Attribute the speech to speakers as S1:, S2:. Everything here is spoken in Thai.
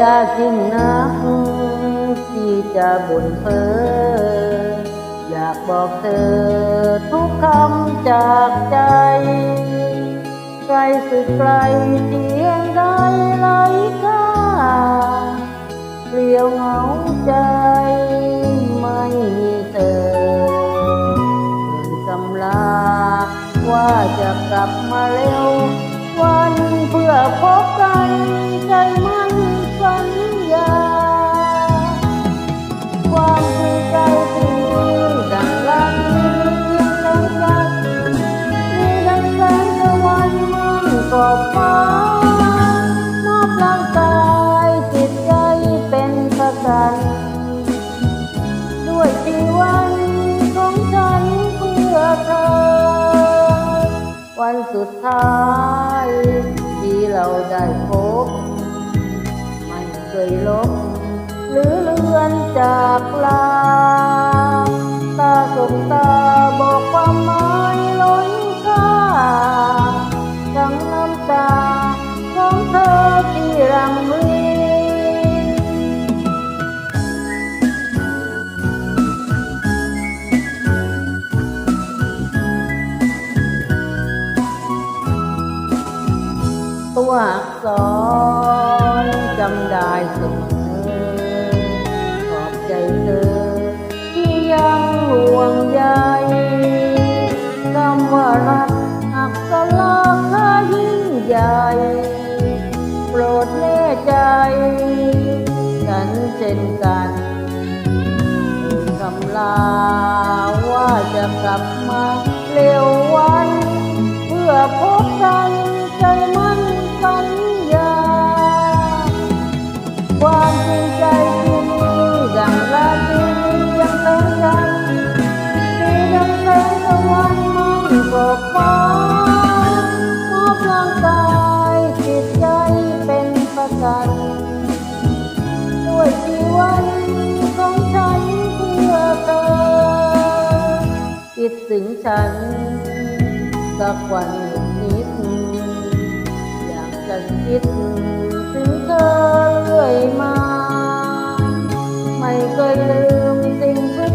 S1: อย่าสิ้นนักที่จะบ่นเพ้ออยากบอกเธอทุกคำจากใจไกลสุดไกลเพียงใดไร้ค่าเปลี่ยวเหงาใจไม่มีเธอเอ่ยกำลาว่าจะกลับมาเร็ว วันเพื่อพบกันใจ ด้วยชีวันของฉันเพื่อเธอ วันสุดท้ายที่เราได้พบ ไม่เคยลบ หรือเลือนจากลา ตาสบตาบอกความหมายล้นค่าทั้งน้ำตาของเธอที่รังรี วอักษรจำได้เสมอขอบใจเธอ ที่ยังห่วงใยคำว่ารักอักษรค่ายิ่งใหญ่ โปรดแน่ใจ ฉันเช่นกัน ความจริงใจที่มีดังราตรียังเต็มใจมีดังแสงตะวันมันกบฟ้ามอบร่างกายจิตใจเป็นประกันด้วยชีวันของฉันเพื่อเธอคิดถึงฉันสักวันนิดอยากจะคิดถึงเธอ เรื่อยมาไม่เคยลืมสิ่งสุด